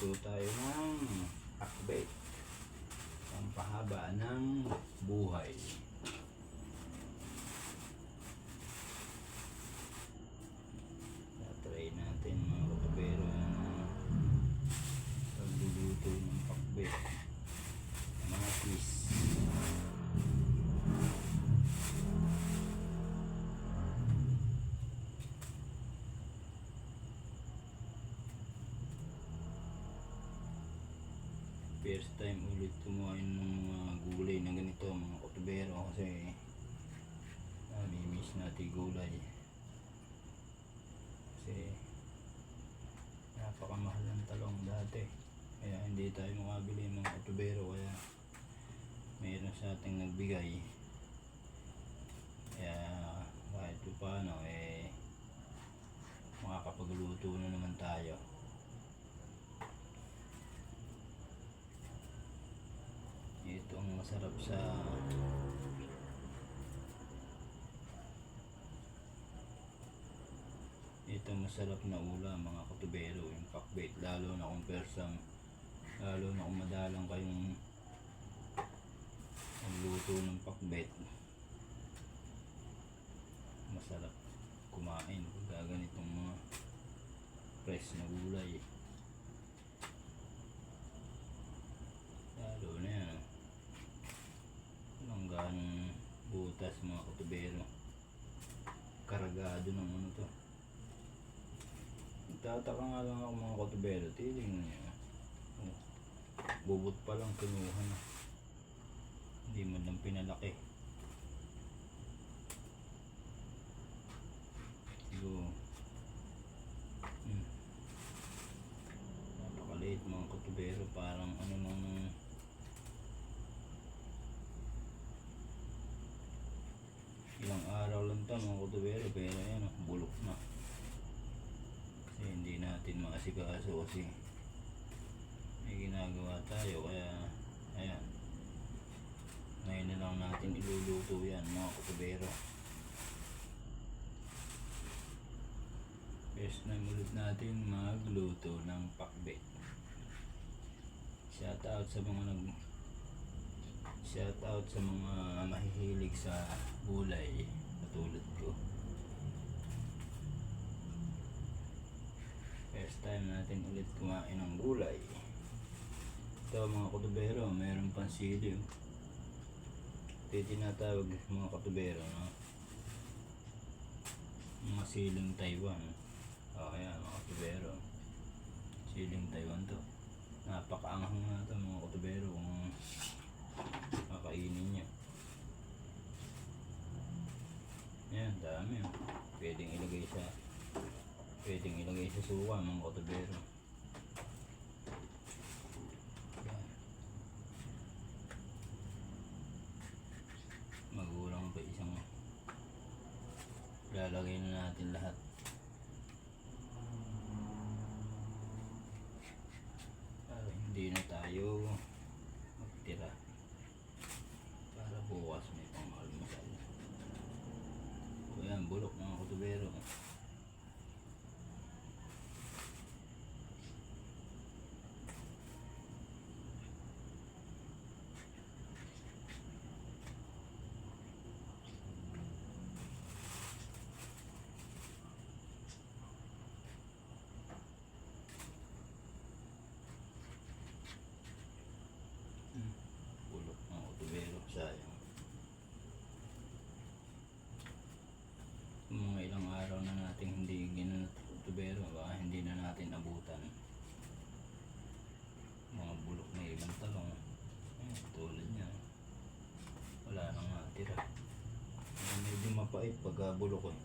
Magluluto tayo ng akbet. Pampahaba ng buhay. First time ulit kumain ng mga gulay na ganito mga kotubero kasi nami-miss natin gulay. Kasi napakamahal ng talong dati. Kaya hindi tayo makabili ng mga kotubero kaya mayroon sa ating nagbigay. Kaya kahit pa paano eh makakapagluto na naman tayo ito ang masarap sa ito masarap na ulam mga katubero yung pakbait. Lalo na kung persang lalo na kung madalang kayong magluto ng pakbait. Masarap kumain pagka ganitong mga fresh na gulay lalo na yan ah. walang ganong butas mga katubero karagado ng ano to. Nagtataka nga lang ako mga katubero tiling niya oh, bubot pa lang kinuha na. Hindi man lang pinalaki. Siguro. Hmm. napakaliit mga katubero parang ano nang ilang araw lang to mga kutubero pero yan bulok na. Kasi hindi natin maasikaso kasi may ginagawa tayo kaya ayan. Ngayon na lang natin iluluto yan mga kutubero. First time ulit natin magluto ng pakbet shout out sa mga nag Shout out sa mga mahihilig sa gulay katulad ko. First time natin ulit kumain ng gulay. Ito mga katubero, meron pang sili. oh. Ito yung tinatawag mga katubero, no? Mga siling Taiwan. O kaya mga katubero. Siling Taiwan to. Napakaanghang na ito mga katubero kung kakainin niya. Yan, dami oh. Pwedeng ilagay sa pwedeng ilagay sa suka mga kotobero. Magulang pa isang lalagay na natin lahat. Para hindi na tayo magtira para bukas may pang almusal o yan bulok mga kutubero Hmm, bulok mga kutubero sayang Kung mga ilang araw na natin hindi ginanat kutubero baka hindi na natin abutan mga bulok na ibang talong Ayan, tulad niya wala nang natira Ayan, mapait pagka bulok eh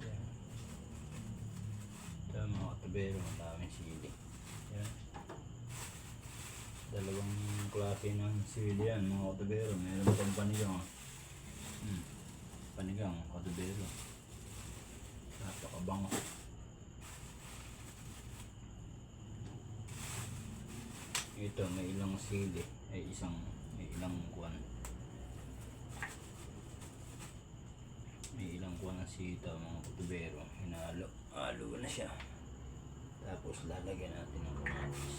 Ayan. Ito mga kutubero madaming sili Ayan. Dalawang klase ng sili yan mga kutubero meron pang panigang Hmm. Panigang, kadubero. Napakabango. Ito, may ilang sili. Ay, isang, may ilang kuwan. ko ng sita mga kutubero. Hinalo halo na siya. Tapos lalagyan natin ng kamatis.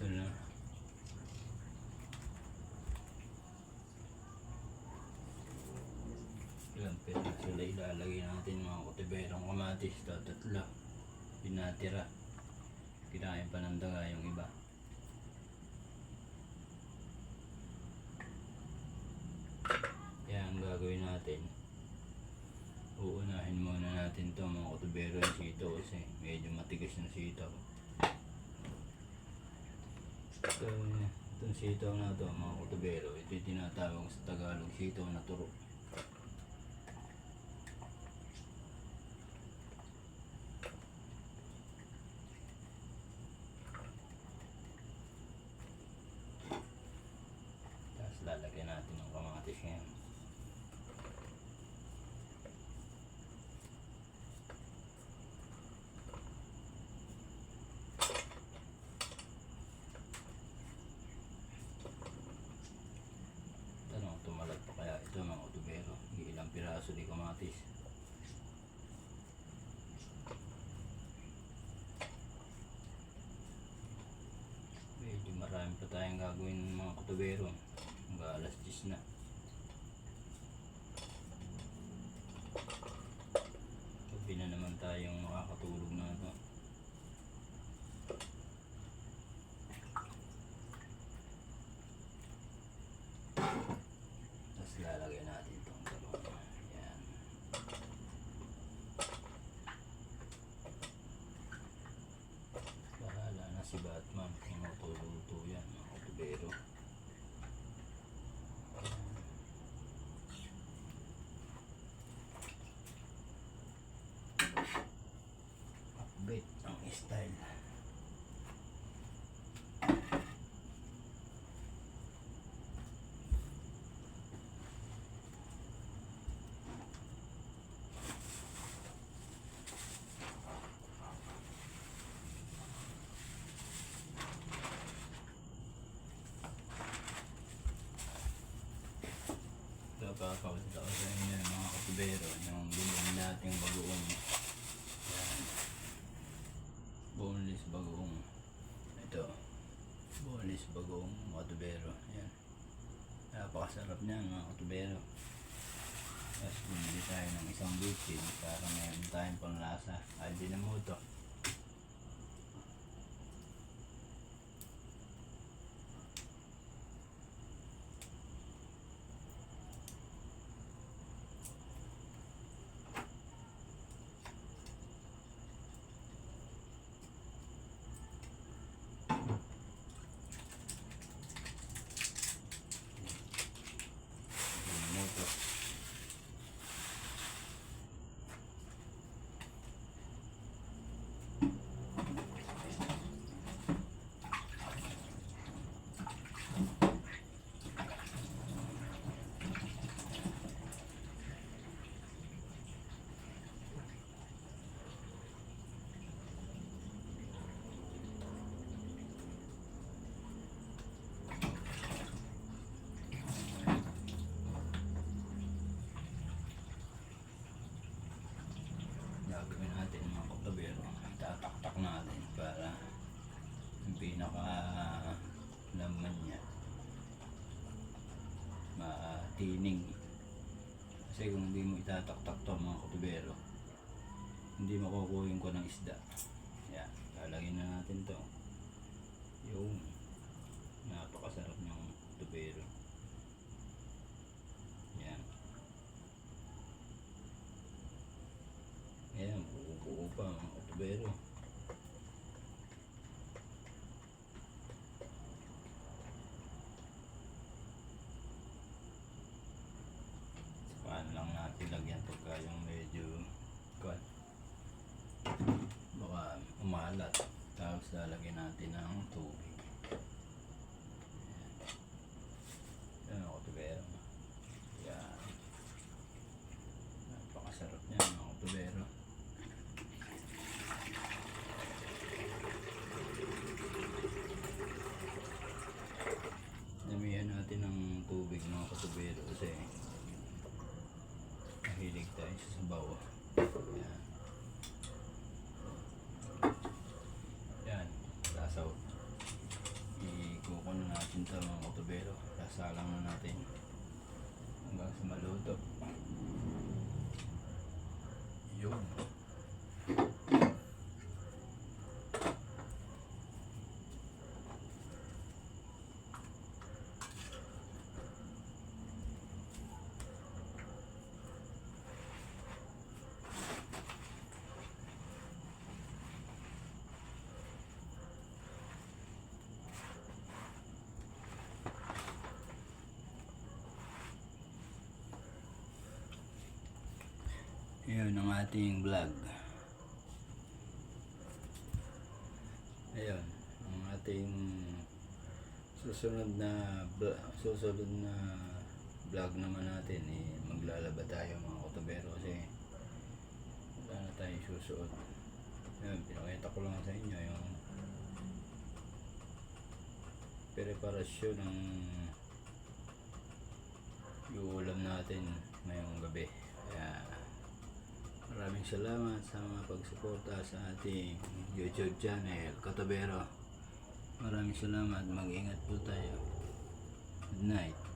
piraso na. Ilang piraso na ilalagay natin mga kutiberong kamatis. Ito, tatlo. Pinatira. Kinain pa ng daga yung iba. Kaya ang gagawin natin, uunahin muna natin to mga kutubero yung sito kasi medyo matigas yung sito. Ito, itong sitaw na to mga kutubero, ito yung tinatawag sa Tagalog sitaw na turo. Tapos lalagyan natin ng kamatis ngayon. Tanong, tumalag pa kaya ito mga utubero. Ilang piraso di kamatis. Medyo marami pa tayong gagawin mga kutubero. Hanggang alas 10 na. si Batman tinutuluto yan ng otobero update ang style. Katubero, yung binili nating bagoong. Yan. Boneless bagoong. Ito. Boneless bagoong katubero. Yan. Napakasarap niyan mga katubero. Tapos bumili tayo ng isang bitsin para mayroon tayong panglasa. Ay, dinamuto. Dinamuto. gagawin natin mga katabero tataktak natin para yung pinaka laman niya matining kasi kung hindi mo itataktak to mga katabero hindi makukuhin ko ng isda. Yan lalagyan na natin to yung napakasarap ng katabero yan Ayan, buo-buo pa mga katubero. Saan lang natin pagka yung medyo kuwan. Baka umalat. Tapos lalagyan natin ng tubig. Ayan. Ayan mga katubero. Yan. Napakasarap niya mga katubero. Damihan natin ng tubig mga katubero kasi mahilig tayo sa sabaw. Yan. Yan, lasaw. Ikukunan natin ito mga Lasalang na natin hanggang sa. Yun. Yun ang ating vlog. Ayun, ang ating susunod na susunod na vlog naman natin eh, maglalaba tayo mga kotobero kasi wala na tayong susuot. Ayun, pinakita ko lang sa inyo yung preparasyon ng yung ulam natin ngayong gabi. Maraming salamat sa mga pagsuporta sa ating YouTube channel, Katobero. Maraming salamat. Mag-ingat po tayo. Good night.